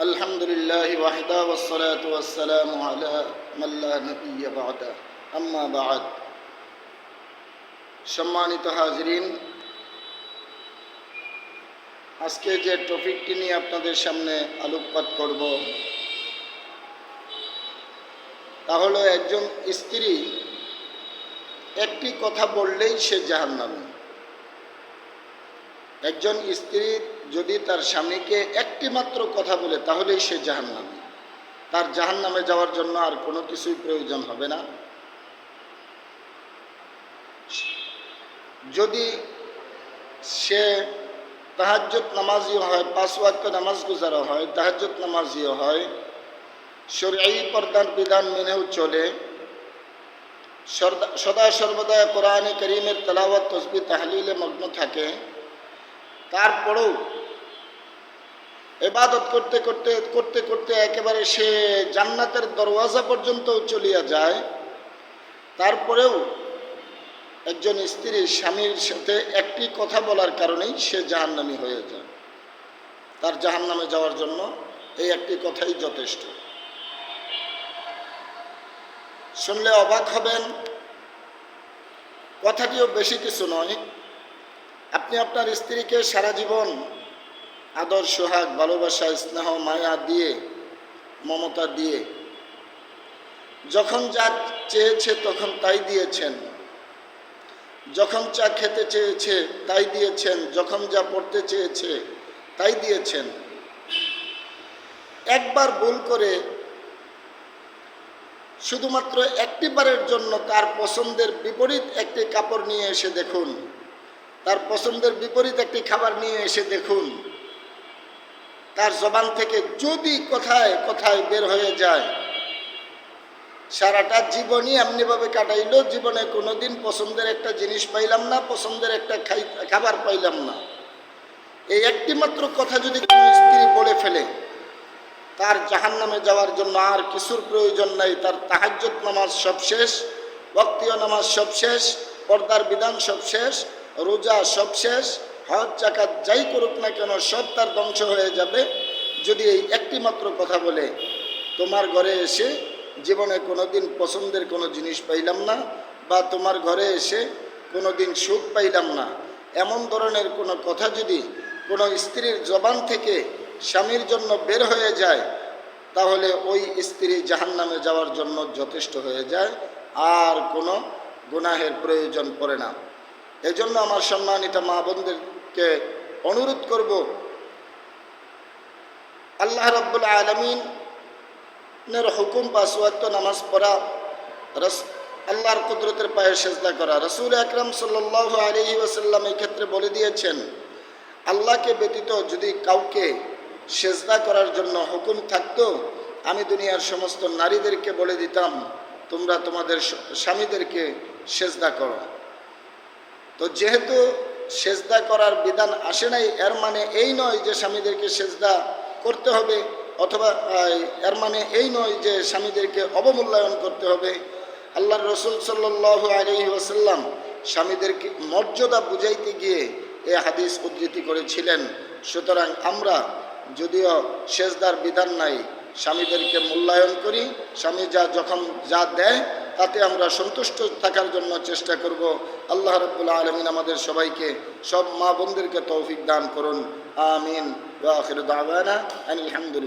الحمد لله وحده والصلاة والسلام على من لا نبي بعده أما بعد সম্মানিত হাজরিন আজকে যে টপিকটি নিয়ে আপনাদের সামনে আলোকপাত করব তা হলো একজন স্ত্রী একটি কথা বললেই সে জাহান্নামী একজন স্ত্রী যদি তার স্বামীকে একটি মাত্র কথা বলে, তাহলেই সে জাহান্নামী। তার জাহান্নামে যাওয়ার জন্য আর কোনো কিছুই প্রয়োজন হবে না। যদি সে তাহাজ্জত নামাজিও হয়, পাঁচ ওয়াক্ত নামাজ গুজারা হয় তাহাজ্জত নামাজিও হয় শরীয়ী পর্দার বিধান মেনেও চলে সদা সর্বদা কোরআনে করিমের তেলাওয়াত, তসবি, তাহলিলে মগ্ন থাকে তারপরেও এবাদত করতে করতে করতে করতে একেবারে সে জান্নাতের দরওয়াজা পর্যন্ত চলিয়া যায়। তারপরেও একজন স্ত্রী স্বামীর সাথে একটি কথা বলার কারণেই সে জাহান্নামী হয়ে যায়। তার জাহান্নামে যাওয়ার জন্য এই একটি কথাই যথেষ্ট। শুনলে অবাক হবেন, কথাটিও বেশি কিছু নয়। আপনি আপনার স্ত্রীকে সারা জীবন আদর সোহাগ ভালোবাসা, স্নেহ, মায়া দিয়ে, মমতা দিয়ে, যখন যা চেয়েছে তখন তাই দিয়েছেন। যখন চা খেতে চেয়েছে তাই দিয়েছেন। যখন যা পড়তে চেয়েছে তাই দিয়েছেন। একবার ভুল করে শুধুমাত্র একটি বারের জন্য তার পছন্দের বিপরীত একটি কাপড় নিয়ে এসে দেখুন। তার পছন্দের বিপরীত একটি খাবার নিয়ে এসে দেখুন। তার জবান থেকে যদি কোথায় কোথায় বের হয়ে যায়, সারাটা জীবনই এমনিভাবে কাটাইলো, জীবনে কোনোদিন পছন্দের একটা জিনিস পাইলাম না, পছন্দের একটা খাই, খাবার পাইলাম না। এই একটি মাত্র কথা যদি কোনো স্ত্রী বলে ফেলে, তার জাহান নামে যাওয়ার জন্য আর কিছুর প্রয়োজন নাই, তার তাহাজ্জত নামাজ সব শেষ বক্তীয় নামাজ সব শেষ, পর্দার বিধান সব শেষ রোজা সব শেষ, হজ, জাকাত যাই করুক না কেন, সব তার ধ্বংস হয়ে যাবে। যদি এই একটি মাত্র কথা বলে, তোমার ঘরে এসে জীবনে কোনোদিন পছন্দের কোনো জিনিস পাইলাম না, বা তোমার ঘরে এসে কোনোদিন সুখ পাইলাম না, এমন ধরনের কোনো কথা যদি কোনো স্ত্রীর জবান থেকে স্বামীর জন্য বের হয়ে যায়, তাহলে ওই স্ত্রী জাহান্নামে যাওয়ার জন্য যথেষ্ট হয়ে যায়, আর কোনো গুনাহের প্রয়োজন পড়ে না। এজন্য আমার সম্মানিত মা বোনদেরকে অনুরোধ করব, আল্লাহ রব্বুল আলমিনের হুকুম বা সুয়াত্ত নামাজ পড়া, রস, আল্লাহর কুদরতের পায়ে সেজদা করা। রসুল আকরাম সাল্লাহ আলহি ওসাল্লাম এই ক্ষেত্রে বলে দিয়েছেন, আল্লাহকে ব্যতীত যদি কাউকে সেজদা করার জন্য হুকুম থাকতো, আমি দুনিয়ার সমস্ত নারীদেরকে বলে দিতাম, তোমরা তোমাদের স্বামীদেরকে সেজদা করো। তো যেহেতু সেজদা করার বিধান আসে নাই, এর মানে এই নয় যে স্বামীদেরকে সেজদা করতে হবে, অথবা এর মানে এই নয় যে স্বামীদেরকে অবমূল্যায়ন করতে হবে। আল্লাহর রসুল সাল্লাহ আলহি ওসাল্লাম স্বামীদেরকে মর্যাদা বুঝাইতে গিয়ে এ হাদিস উদ্ধৃতি করেছিলেন। সুতরাং আমরা যদিও সেজদার বিধান নাই, স্বামীদেরকে মূল্যায়ন করি, স্বামী যা যখন যা দেয় তাতে আমরা সন্তুষ্ট থাকার জন্য চেষ্টা করব। আল্লাহ রব্বুল আলমিন আমাদের সবাইকে সব মা বোনদেরকে তৌফিক দান করুন। আমিন। আলহামদুলিল্লাহ